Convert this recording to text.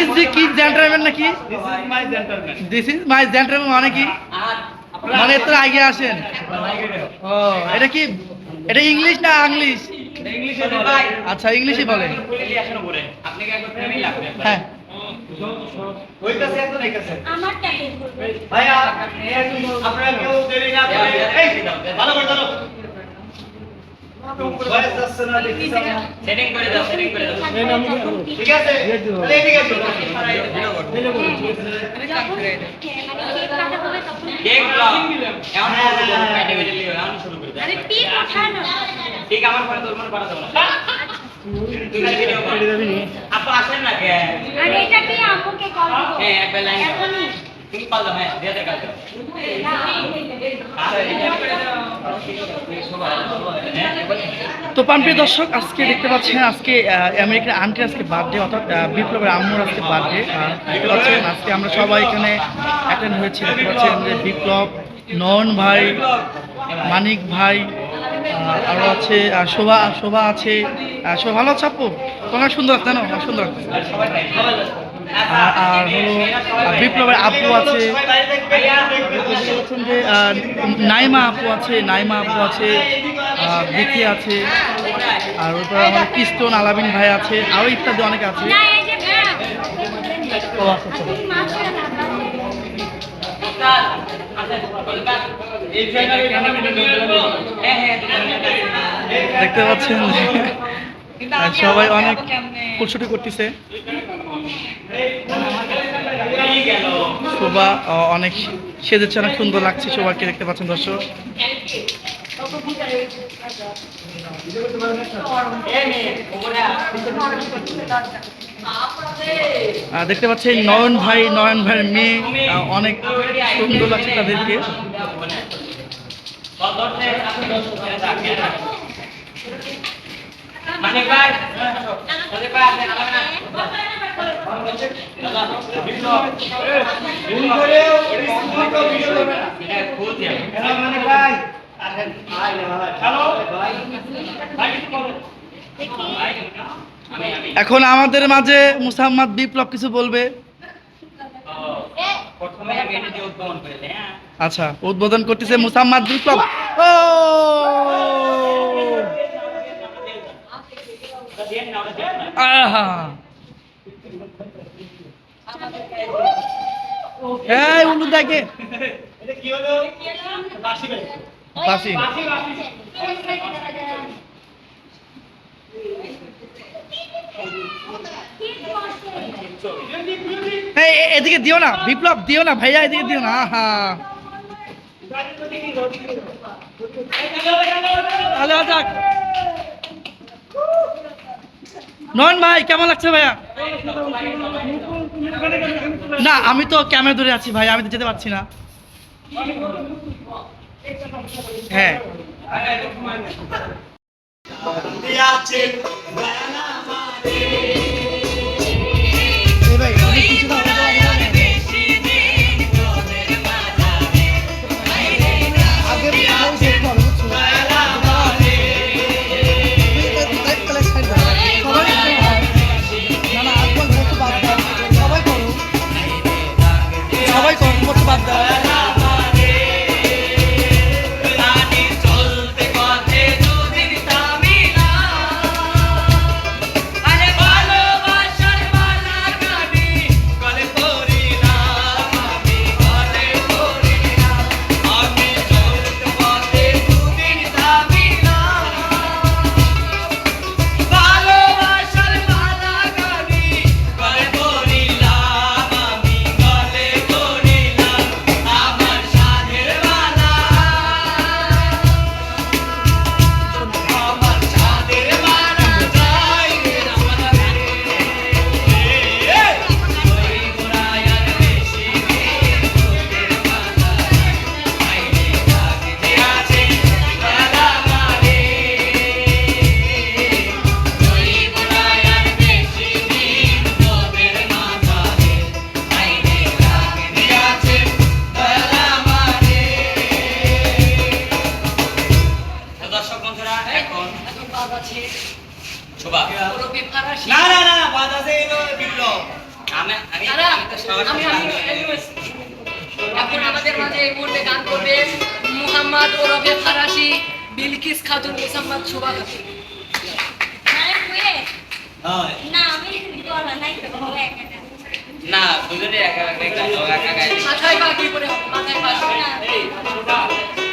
Is the কি gentleman নাকি? This is my gentleman. This is my gentleman মানে কি? মানে এত আগে আসেন। ও এটা কি? এটা ইংলিশ না ইংলিশ এটা ইংলিশে বলে। আচ্ছা ইংলিশই বলে। হ্যাঁ। ভাইয়া, আপনারা কেউ দেরি না ভালো করে ঠিক আমার পরে তোর মনে পাঠাতে আপু আসেন না কে? আর এটা কি আম্মুকে কল দিব হ্যাঁ একবার লাইন তুমি পাল দাও হ্যাঁ দিয়ে দাও তো পানপ্রিয় দর্শক আজকে দেখতে পাচ্ছেন আজকে আমেরিকার আন্টি আজকে বার্থডে অর্থাৎ বিপ্লবের আম্মুর আজকে বার্থডে দেখতে পাচ্ছেন আজকে আমরা সবাই এখানে অ্যাটেন্ড হয়েছি। দেখতে পাচ্ছেন যে বিপ্লব নয়ন ভাই মানিক ভাই আরও আছে শোভা শোভা আছে। শোভা ভালো আছে আপু? তোমার সুন্দর আছে হ্যাঁ, সুন্দর। আর হলো বিপ্লবের আপু আছে। দেখতে যে নাইমা আপু আছে নাইমা আপু আছে বিথি আছে আর ওটা আমার কিস্টোন আলাবিন ভাই আছে আরও ইত্যাদি অনেক আছে। ও আচ্ছা আচ্ছা। দেখতে পাচ্ছেন সবাই অনেক ফুলছুটি করতেছে। শোভা অনেক সেজেছে অনেক সুন্দর লাগছে শোভাকে দেখতে পাচ্ছেন দর্শক দেখতে পাচ্ছেন নয়ন ভাই নয়ন ভাইয়ের মেয়ে অনেক সুন্দর লাগছে তাদেরকে মানে এখন আমাদের মাঝে মুসাম্মদ বিপ্লব কিছু বলবে? হ্যাঁ। আচ্ছা উদ্বোধন করতেছে মুসাম্মদ বিপ্লব। ও! আহা। এই উল্লু দেখে এটা কি হলো? বাসি। বাসি এদিকে দিও না বিপ্লব দিও না ভাইয়া এদিকে দিও না আহা তাহলে যাক নয়ন ভাই কেমন লাগছে ভাইয়া না আমি তো ক্যামেরা ধরে আছি ভাই আমি তো যেতে পারছি না। হ্যাঁ। সবাই করো, বলতে বাদ দাও। তারা আমি আমি এখন আমাদের মাঝে এই মুহূর্তে গান করবে মুহাম্মদ ওরফে ফারাসি বিলকিস খাতুন মুসাম্মদ শোভা খাতুন না আমি না দুজনে একা একা একা গায়ে মাথায় পা কি করে মাথায় পা মানে